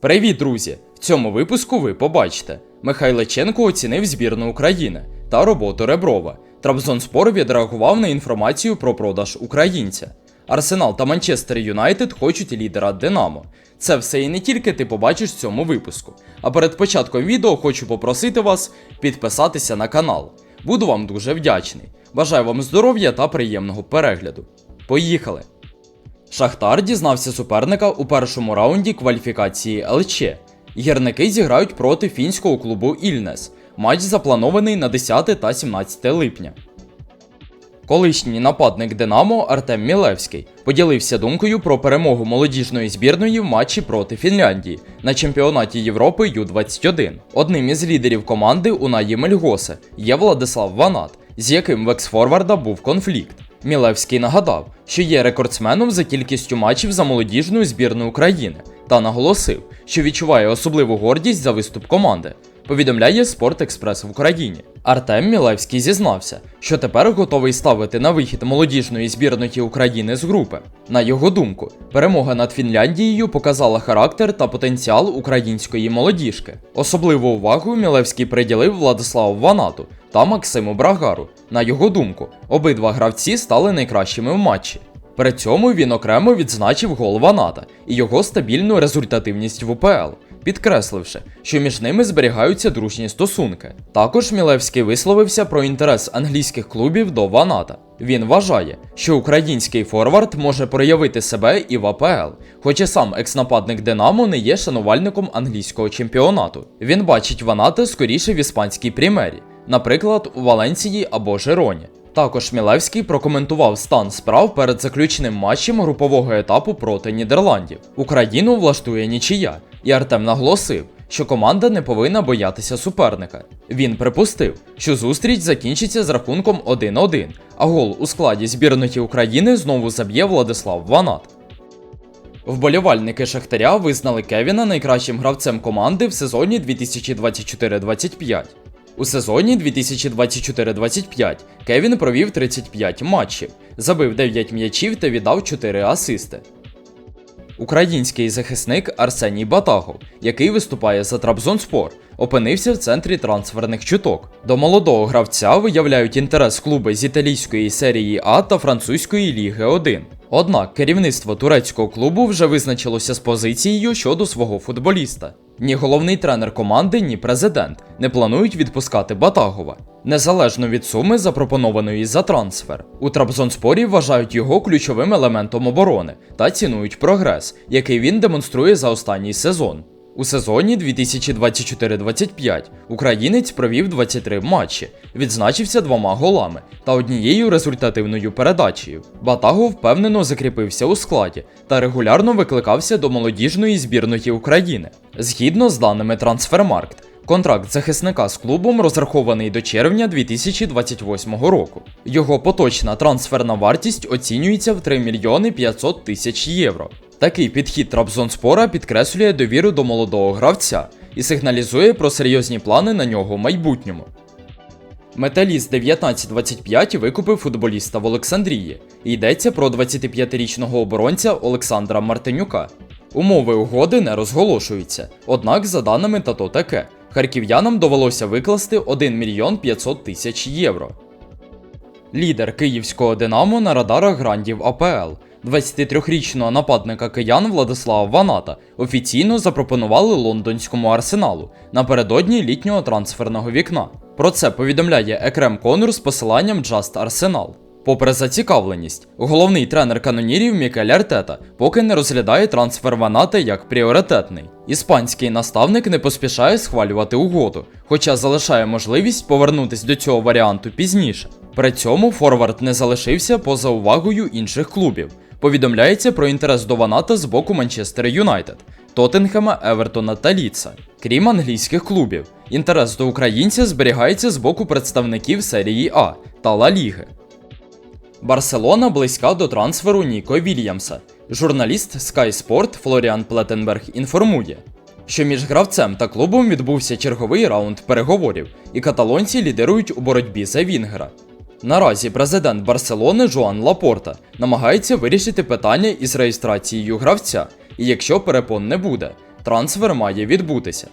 Привіт, друзі! В цьому випуску ви побачите. Михайличенко оцінив збірну України та роботу Реброва. Трабзонспор відреагував на інформацію про продаж українця. Арсенал та Манчестер Юнайтед хочуть лідера Динамо. Це все і не тільки ти побачиш в цьому випуску. А перед початком відео хочу попросити вас підписатися на канал. Буду вам дуже вдячний. Бажаю вам здоров'я та приємного перегляду. Поїхали! Шахтар дізнався суперника у першому раунді кваліфікації ЛЧ. Гірники зіграють проти фінського клубу Ільнес. Матч запланований на 10 та 17 липня. Колишній нападник Динамо Артем Мілевський поділився думкою про перемогу молодіжної збірної в матчі проти Фінляндії на чемпіонаті Європи Ю-21. Одним із лідерів команди Унаї Мельгосе є Владислав Ванат, з яким в ексфорварда був конфлікт. Мілевський нагадав, що є рекордсменом за кількістю матчів за молодіжну збірну України, та наголосив, що відчуває особливу гордість за виступ команди. Повідомляє Спорт Експрес в Україні. Артем Мілевський зізнався, що тепер готовий ставити на вихід молодіжної збірної України з групи. На його думку, перемога над Фінляндією показала характер та потенціал української молодіжки. Особливу увагу Мілевський приділив Владиславу Ванату та Максиму Брагару. На його думку, обидва гравці стали найкращими в матчі. При цьому він окремо відзначив гол Ваната і його стабільну результативність в УПЛ, підкресливши, що між ними зберігаються дружні стосунки. Також Мілевський висловився про інтерес англійських клубів до Ваната. Він вважає, що український форвард може проявити себе і в АПЛ, хоча сам екснападник Динамо не є шанувальником англійського чемпіонату. Він бачить Ваната скоріше в іспанській прімері, наприклад, у Валенції або Жероні. Також Мілевський прокоментував стан справ перед заключним матчем групового етапу проти Нідерландів. Україну влаштує нічия, і Артем наголосив, що команда не повинна боятися суперника. Він припустив, що зустріч закінчиться з рахунком 1-1, а гол у складі збірної України знову заб'є Владислав Ванат. Вболівальники Шахтаря визнали Кевіна найкращим гравцем команди в сезоні 2024-25. У сезоні 2024-25 Кевін провів 35 матчів, забив 9 м'ячів та віддав 4 асисти. Український захисник Арсеній Батагов, який виступає за Трабзонспор, опинився в центрі трансферних чуток. До молодого гравця виявляють інтерес клуби з італійської серії А та французької ліги 1. Однак керівництво турецького клубу вже визначилося з позицією щодо свого футболіста. Ні головний тренер команди, ні президент не планують відпускати Батагова, незалежно від суми, запропонованої за трансфер. У Трабзонспорі вважають його ключовим елементом оборони та цінують прогрес, який він демонструє за останній сезон. У сезоні 2024-25 українець провів 23 матчі, відзначився двома голами та однією результативною передачею. Батаго впевнено закріпився у складі та регулярно викликався до молодіжної збірної України. Згідно з даними Трансфермаркт, Контракт захисника з клубом розрахований до червня 2028 року. Його поточна трансферна вартість оцінюється в 3 мільйони 500 тисяч євро. Такий підхід Трабзонспора підкреслює довіру до молодого гравця і сигналізує про серйозні плани на нього в майбутньому. Металіст 1925 викупив футболіста в Олександрії. Йдеться про 25-річного оборонця Олександра Мартинюка. Умови угоди не розголошуються, однак, за даними тато таке, харків'янам довелося викласти 1 мільйон 500 тисяч євро. Лідер київського Динамо на радарах грандів АПЛ. 23-річного нападника киян Владислава Ваната офіційно запропонували лондонському арсеналу напередодні літнього трансферного вікна. Про це повідомляє Екрем Конур з посиланням Just Arsenal. Попри зацікавленість, головний тренер канонірів Мікель Артета поки не розглядає трансфер Ваната як пріоритетний. Іспанський наставник не поспішає схвалювати угоду, хоча залишає можливість повернутись до цього варіанту пізніше. При цьому Форвард не залишився поза увагою інших клубів. Повідомляється про інтерес до Ваната з боку Манчестер Юнайтед, Тоттенхема, Евертона та Ліца. Крім англійських клубів, інтерес до українця зберігається з боку представників серії А та Ла Ліги. Барселона близька до трансферу Ніко Вільямса. Журналіст Sky Sport Флоріан Плетенберг інформує, що між гравцем та клубом відбувся черговий раунд переговорів, і каталонці лідирують у боротьбі за Вінгера. Наразі президент Барселони Жоан Лапорта намагається вирішити питання із реєстрацією гравця, і якщо перепон не буде, Трансфер має відбутися.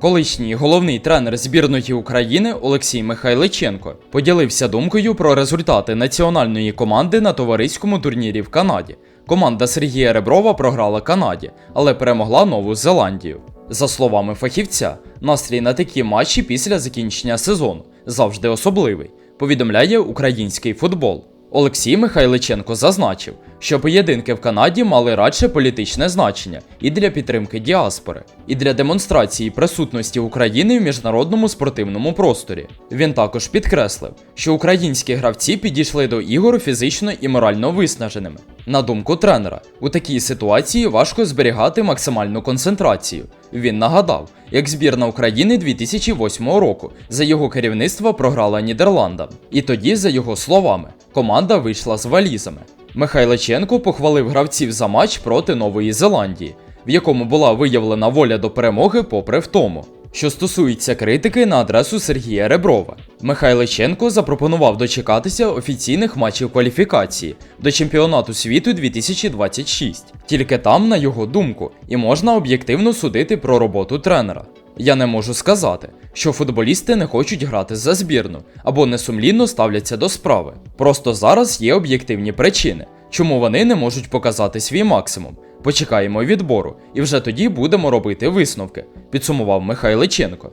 Колишній головний тренер збірної України Олексій Михайличенко поділився думкою про результати національної команди на товариському турнірі в Канаді. Команда Сергія Реброва програла Канаді, але перемогла Нову Зеландію. За словами фахівця, настрій на такі матчі після закінчення сезону завжди особливий, повідомляє український футбол. Олексій Михайличенко зазначив, що поєдинки в Канаді мали радше політичне значення і для підтримки діаспори, і для демонстрації присутності України в міжнародному спортивному просторі. Він також підкреслив, що українські гравці підійшли до ігор фізично і морально виснаженими. На думку тренера, у такій ситуації важко зберігати максимальну концентрацію. Він нагадав, як збірна України 2008 року за його керівництва програла Нідерландам. І тоді, за його словами, команда вийшла з валізами. Михайличенко похвалив гравців за матч проти Нової Зеландії, в якому була виявлена воля до перемоги попри втому. Що стосується критики на адресу Сергія Реброва, Михайличенко запропонував дочекатися офіційних матчів кваліфікації до чемпіонату світу 2026. Тільки там, на його думку, і можна об'єктивно судити про роботу тренера. Я не можу сказати, що футболісти не хочуть грати за збірну або несумлінно ставляться до справи. Просто зараз є об'єктивні причини, чому вони не можуть показати свій максимум. Почекаємо відбору, і вже тоді будемо робити висновки, підсумував Михайличенко.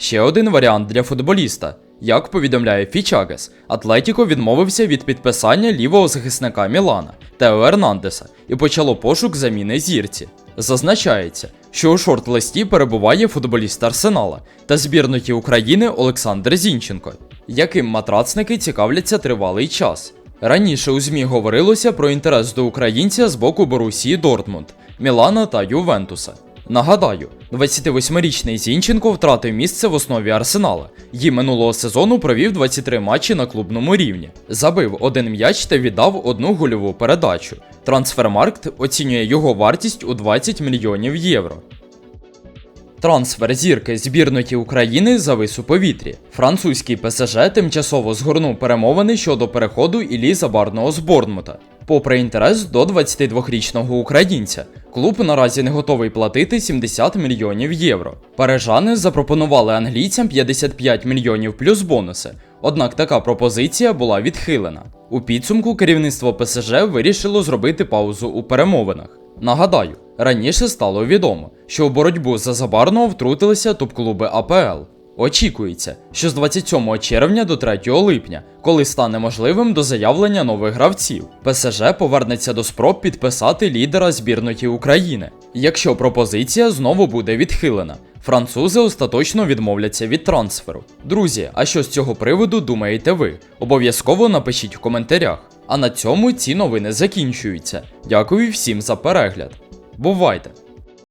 Ще один варіант для футболіста. Як повідомляє Фічагес, Атлетіко відмовився від підписання лівого захисника Мілана Тео Ернандеса і почало пошук заміни зірці. Зазначається, що у шорт-листі перебуває футболіст Арсенала та збірної України Олександр Зінченко, яким матрацники цікавляться тривалий час. Раніше у ЗМІ говорилося про інтерес до українця з боку Борусії Дортмунд, Мілана та Ювентуса. Нагадаю, 28-річний Зінченко втратив місце в основі Арсенала і минулого сезону провів 23 матчі на клубному рівні, забив один м'яч та віддав одну гольову передачу. Трансфермаркт оцінює його вартість у 20 мільйонів євро. Трансфер зірки збірної України завис у повітрі. Французький ПСЖ тимчасово згорнув перемовини щодо переходу Іллі Забарного з Борнмута. Попри інтерес до 22-річного українця, клуб наразі не готовий платити 70 мільйонів євро. Парижани запропонували англійцям 55 мільйонів плюс бонуси. Однак така пропозиція була відхилена. У підсумку керівництво ПСЖ вирішило зробити паузу у перемовинах. Нагадаю, раніше стало відомо, що у боротьбу за Забарного втрутилися топ-клуби АПЛ. Очікується, що з 27 червня до 3 липня, коли стане можливим до заявлення нових гравців, ПСЖ повернеться до спроб підписати лідера збірної України. Якщо пропозиція знову буде відхилена, французи остаточно відмовляться від трансферу. Друзі, а що з цього приводу думаєте ви? Обов'язково напишіть в коментарях. А на цьому ці новини закінчуються. Дякую всім за перегляд. Бувайте!